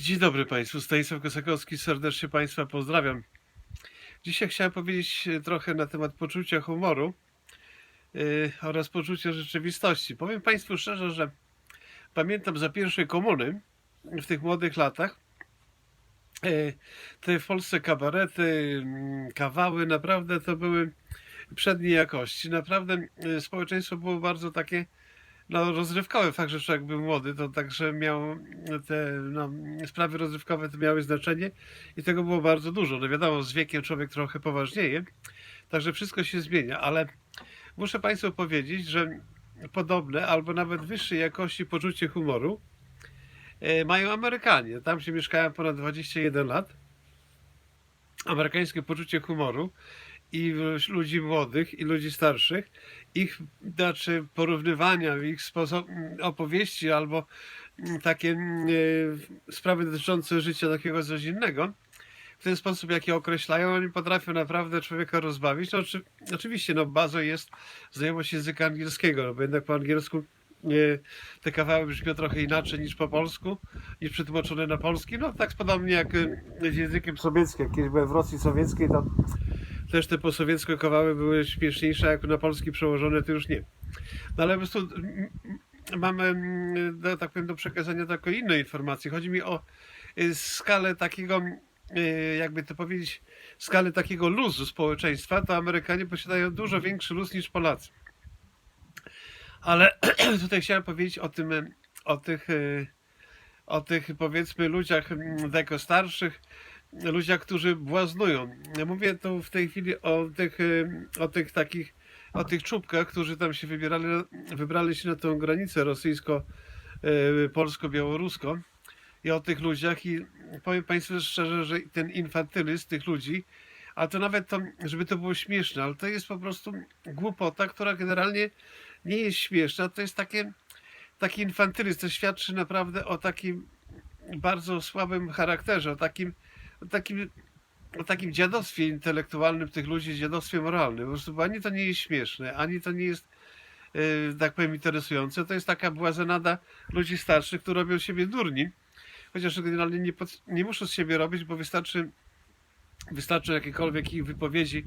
Dzień dobry Państwu, Stanisław Kosakowski, serdecznie Państwa pozdrawiam. Dzisiaj chciałem powiedzieć trochę na temat poczucia humoru yy, oraz poczucia rzeczywistości. Powiem Państwu szczerze, że pamiętam za pierwszej komuny w tych młodych latach yy, te w Polsce kabarety, mm, kawały naprawdę to były przedniej jakości. Naprawdę yy, społeczeństwo było bardzo takie no, rozrywkowe. Fakt, że człowiek był młody, to także miał te no, sprawy rozrywkowe to miały znaczenie i tego było bardzo dużo. No wiadomo, z wiekiem człowiek trochę poważnieje, także wszystko się zmienia, ale muszę Państwu powiedzieć, że podobne albo nawet wyższej jakości poczucie humoru e, mają Amerykanie. Tam się mieszkałem ponad 21 lat. Amerykańskie poczucie humoru i ludzi młodych i ludzi starszych, ich znaczy porównywania, ich sposób opowieści albo mm, takie mm, e, sprawy dotyczące życia takiego coś innego, w ten sposób, jaki określają, oni potrafią naprawdę człowieka rozbawić. No, oczy, oczywiście, no, bazą jest znajomość języka angielskiego, no, bo jednak po angielsku e, te kawały brzmią trochę inaczej niż po polsku, niż przetłumaczone na polski. No, tak podobnie jak e, z językiem sowieckim. Jak Kiedyś byłem w Rosji Sowieckiej, to też te posowieckie kawały były śmieszniejsze, jak na polski przełożone, to już nie. No ale po prostu mm, mm, mamy, mm, do, tak powiem, do przekazania taką inną informację. Chodzi mi o y, skalę takiego, y, jakby to powiedzieć, skalę takiego luzu społeczeństwa, to Amerykanie posiadają dużo większy luz niż Polacy. Ale tutaj chciałem powiedzieć o tym, y, o tych, o tych powiedzmy ludziach daleko starszych, ludziach, którzy błaznują. Ja mówię tu w tej chwili o tych, y, o tych takich, o tych czubkach, którzy tam się wybierali, wybrali się na tą granicę rosyjsko-polsko-białoruską i o tych ludziach i powiem Państwu szczerze, że ten infantylizm tych ludzi, a to nawet to, żeby to było śmieszne, ale to jest po prostu głupota, która generalnie nie jest śmieszna, to jest takie, taki infantylizm, to świadczy naprawdę o takim bardzo słabym charakterze, o takim o takim, o takim dziadostwie intelektualnym tych ludzi, dziadostwie moralnym. Po prostu, ani to nie jest śmieszne, ani to nie jest, yy, tak powiem, interesujące. To jest taka błazenada ludzi starszych, którzy robią siebie durni, chociaż generalnie nie, pod, nie muszą z siebie robić, bo wystarczy, wystarczy jakiekolwiek ich wypowiedzi,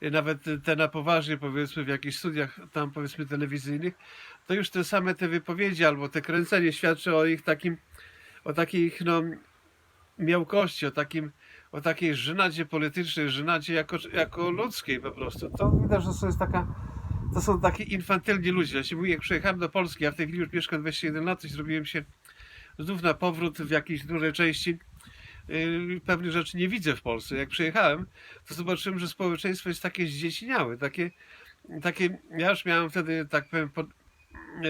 yy, nawet te na poważnie, powiedzmy, w jakichś studiach tam, powiedzmy, telewizyjnych, to już te same te wypowiedzi albo te kręcenie świadczy o ich takim, o takich, no, miałkości, o, takim, o takiej żynadzie politycznej, żynadzie jako, jako ludzkiej po prostu. To widać, że to jest taka, to są taki infantylni ludzie. Ja się mówię, jak przyjechałem do Polski, ja w tej chwili już mieszkam 21 lat zrobiłem się znów na powrót w jakiejś dużej części. Yy, pewnych rzeczy nie widzę w Polsce. Jak przyjechałem, to zobaczyłem, że społeczeństwo jest takie zdzieciniałe, takie, takie, ja już miałem wtedy, tak powiem, po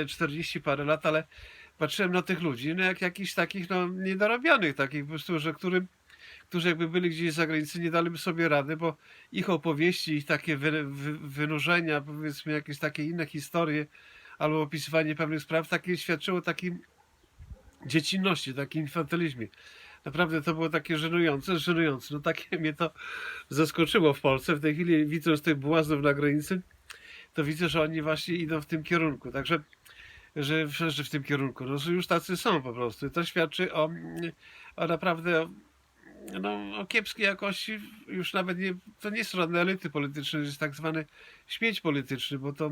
40 parę lat, ale patrzyłem na tych ludzi, no jak jakichś takich, no niedorobionych, takich po prostu, że którym, którzy jakby byli gdzieś za granicą, nie daliby sobie rady, bo ich opowieści, ich takie wy, wy, wynurzenia, powiedzmy jakieś takie inne historie, albo opisywanie pewnych spraw, takie świadczyło takim dziecinności, takim infantylizmie. Naprawdę to było takie żenujące, żenujące. No takie mnie to zaskoczyło w Polsce. W tej chwili widząc tych błaznów na granicy, to widzę, że oni właśnie idą w tym kierunku. Także że, że w tym kierunku. No, już tacy są po prostu. To świadczy o, o naprawdę no, o kiepskiej jakości, już nawet nie, to nie są żadne elity polityczne, to jest tak zwany śmieć polityczny, bo to,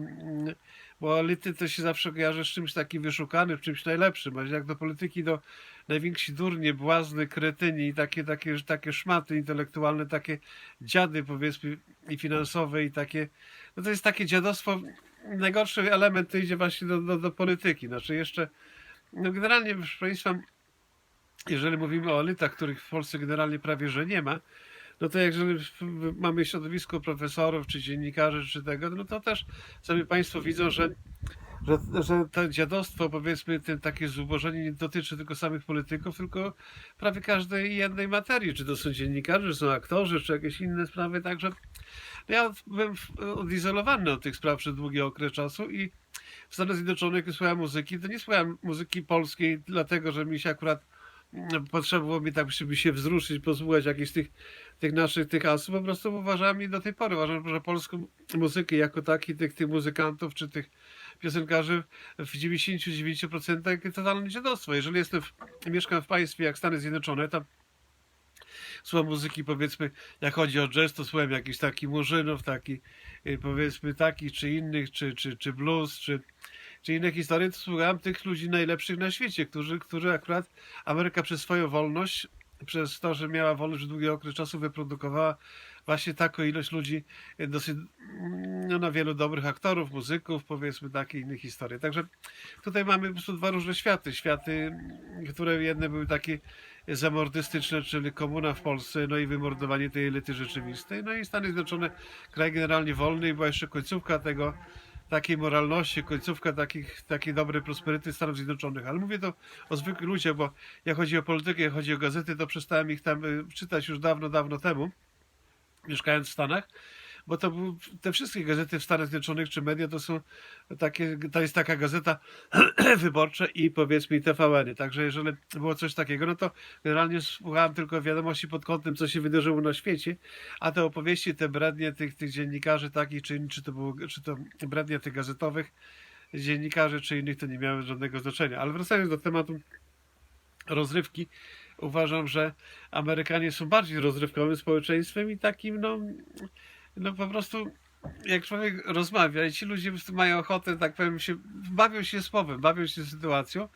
bo elity to się zawsze kojarzy z czymś takim wyszukanym, czymś najlepszym, a jak do polityki, do najwięksi durnie, błazny, kretyni i takie, takie, takie szmaty intelektualne, takie dziady powiedzmy i finansowe i takie, no to jest takie dziadostwo, najgorszy element to idzie właśnie do, do, do polityki, znaczy jeszcze, no generalnie proszę Państwa, jeżeli mówimy o elitach, których w Polsce generalnie prawie że nie ma, no to jeżeli mamy środowisko profesorów, czy dziennikarzy, czy tego, no to też sami Państwo widzą, że, że, że to dziadostwo, powiedzmy, ten takie zubożenie nie dotyczy tylko samych polityków, tylko prawie każdej jednej materii, czy to są dziennikarze, czy są aktorzy, czy jakieś inne sprawy, także ja byłem odizolowany od tych spraw przez długi okres czasu i w Stanach Zjednoczonych słuchałem muzyki, to nie słuchałem muzyki polskiej, dlatego że mi się akurat potrzeba było mi tak, żeby się wzruszyć, posłuchać jakichś tych, tych naszych tych asów. Po prostu uważam i do tej pory uważam, że polską muzykę jako taki, tych, tych muzykantów czy tych piosenkarzy w 99% totalne dziadostwo. Jeżeli jestem w, mieszkam w państwie jak Stany Zjednoczone, tam słucham muzyki, powiedzmy, jak chodzi o jazz, to słucham jakiś taki murzynów, taki, y, powiedzmy, taki czy innych, czy, czy, czy blues, czy, czy inne historie, to słuchałem tych ludzi najlepszych na świecie, którzy, którzy akurat Ameryka przez swoją wolność, przez to, że miała wolność w długi okres czasu, wyprodukowała właśnie taką ilość ludzi, y, dosyć, mm, no, na wielu dobrych aktorów, muzyków, powiedzmy, takie inne historie. Także tutaj mamy po prostu dwa różne światy. Światy, mm, które jedne były takie zamordystyczne, czyli komuna w Polsce, no i wymordowanie tej elity rzeczywistej. No i Stany Zjednoczone, kraj generalnie wolny i była jeszcze końcówka tego, takiej moralności, końcówka takich, takiej dobrej prosperyty Stanów Zjednoczonych. Ale mówię to o zwykłych ludziach, bo jak chodzi o politykę, jak chodzi o gazety, to przestałem ich tam y, czytać już dawno, dawno temu, mieszkając w Stanach bo to te wszystkie gazety w Stanach Zjednoczonych czy media to są takie, to jest taka gazeta wyborcza i powiedzmy TVN. Także jeżeli było coś takiego, no to generalnie słuchałem tylko wiadomości pod kątem, co się wydarzyło na świecie, a te opowieści, te brednie tych, tych dziennikarzy takich, czy, czy to było, czy to brednie tych gazetowych dziennikarzy, czy innych, to nie miały żadnego znaczenia. Ale wracając do tematu rozrywki, uważam, że Amerykanie są bardziej rozrywkowym społeczeństwem i takim, no, no po prostu jak człowiek rozmawia i ci ludzie mają ochotę, tak powiem, się, bawią się słowem, bawią się sytuacją,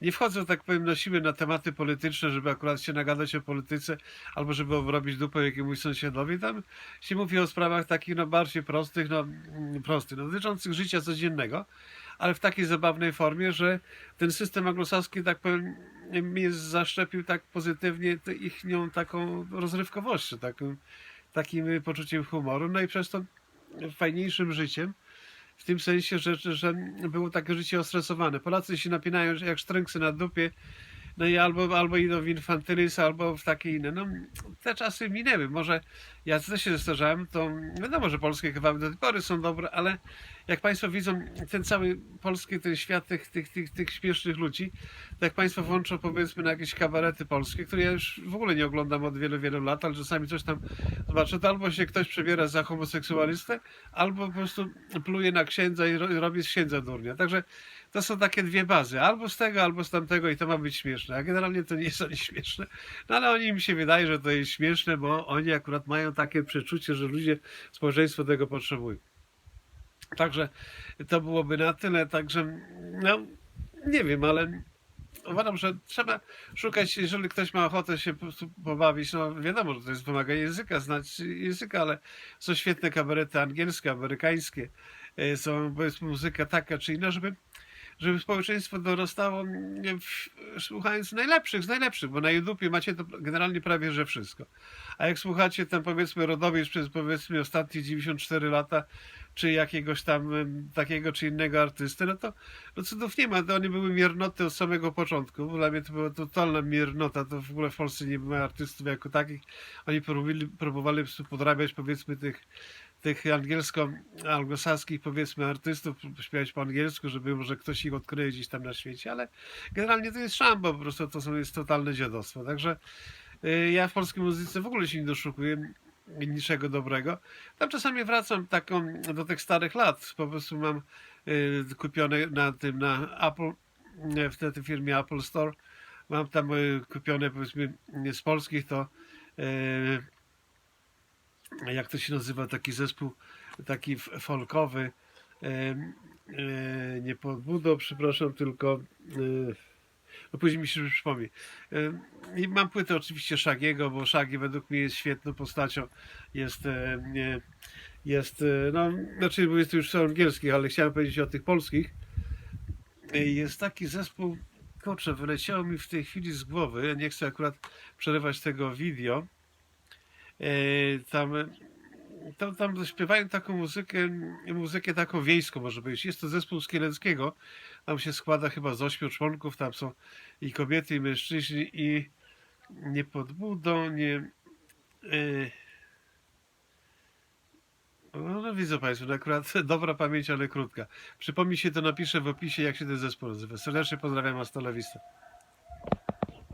nie wchodzą, tak powiem, na siłę na tematy polityczne, żeby akurat się nagadać o polityce, albo żeby obrobić dupę jakiemuś sąsiadowi. Tam się mówi o sprawach takich, no bardziej prostych, no prostych, no, dotyczących życia codziennego, ale w takiej zabawnej formie, że ten system anglosaski, tak powiem, mnie zaszczepił tak pozytywnie ich nią taką rozrywkowością, taką, takim poczuciem humoru, no i przez to fajniejszym życiem, w tym sensie, że, że, było takie życie ostresowane. Polacy się napinają jak sztręksy na dupie, no i albo, albo idą w infantylizm, albo w takie inne. No, te czasy minęły. Może ja też się zestarzałem, to wiadomo, że polskie kawały do tej pory są dobre, ale jak Państwo widzą ten cały polski, ten świat tych, tych, tych, tych śmiesznych ludzi, to jak Państwo włączą powiedzmy na jakieś kabarety polskie, które ja już w ogóle nie oglądam od wielu, wielu lat, ale czasami coś tam zobaczę, to albo się ktoś przebiera za homoseksualistę, albo po prostu pluje na księdza i ro- robi z księdza durnia. Także to są takie dwie bazy, albo z tego, albo z tamtego i to ma być śmieszne, a generalnie to nie jest ani śmieszne, no ale oni mi się wydaje, że to jest śmieszne, bo oni akurat mają takie przeczucie, że ludzie, społeczeństwo tego potrzebują. Także to byłoby na tyle, także no nie wiem, ale uważam, że trzeba szukać, jeżeli ktoś ma ochotę się po prostu pobawić, no wiadomo, że to jest wymaganie języka, znać języka, ale są świetne kabarety angielskie, amerykańskie, e, są powiedzmy muzyka taka czy inna, żeby żeby społeczeństwo dorastało w- słuchając najlepszych z najlepszych, bo na YouTubie macie to generalnie prawie że wszystko. A jak słuchacie tam powiedzmy Rodowicz przez powiedzmy ostatnie 94 lata, czy jakiegoś tam takiego czy innego artysty, no to no cudów nie ma, to oni były miernoty od samego początku. Dla mnie to była totalna miernota, to w ogóle w Polsce nie było artystów jako takich. Oni próbowali, próbowali podrabiać powiedzmy tych tych angielsko-anglosaskich powiedzmy artystów, śpiewać po angielsku, żeby może ktoś ich odkryje gdzieś tam na świecie, ale generalnie to jest szambo, po prostu to są, jest totalne dziadostwo. Także y, ja w polskiej muzyce w ogóle się nie doszukuję niczego dobrego. Tam czasami wracam taką do tych starych lat. Po prostu mam y, kupione na tym, na Apple, w tej firmie Apple Store. Mam tam y, kupione powiedzmy z polskich to jak to się nazywa, taki zespół taki folkowy, em, e, nie pod budą, przepraszam, tylko e, no później mi się przypomni. E, I mam płytę oczywiście Szagiego, bo Szagi według mnie jest świetną postacią, jest e, jest, e, no, znaczy bo jest to już angielskich, ale chciałem powiedzieć o tych polskich. E, Jest taki zespół, kurczę, wyleciało mi w tej chwili z głowy, ja nie chcę akurat przerywać tego video, E, tam, tam, tam śpiewają taką muzykę, muzykę taką wiejską może być. Jest to zespół z Kieleckiego. Tam się składa chyba z ośmiu członków. Tam są i kobiety, i mężczyźni, i nie pod budą, nie... E, no, no widzą Państwo, no akurat dobra pamięć, ale krótka. Przypomnij się, to napiszę w opisie, jak się ten zespół nazywa. Serdecznie pozdrawiam, hasta la vista.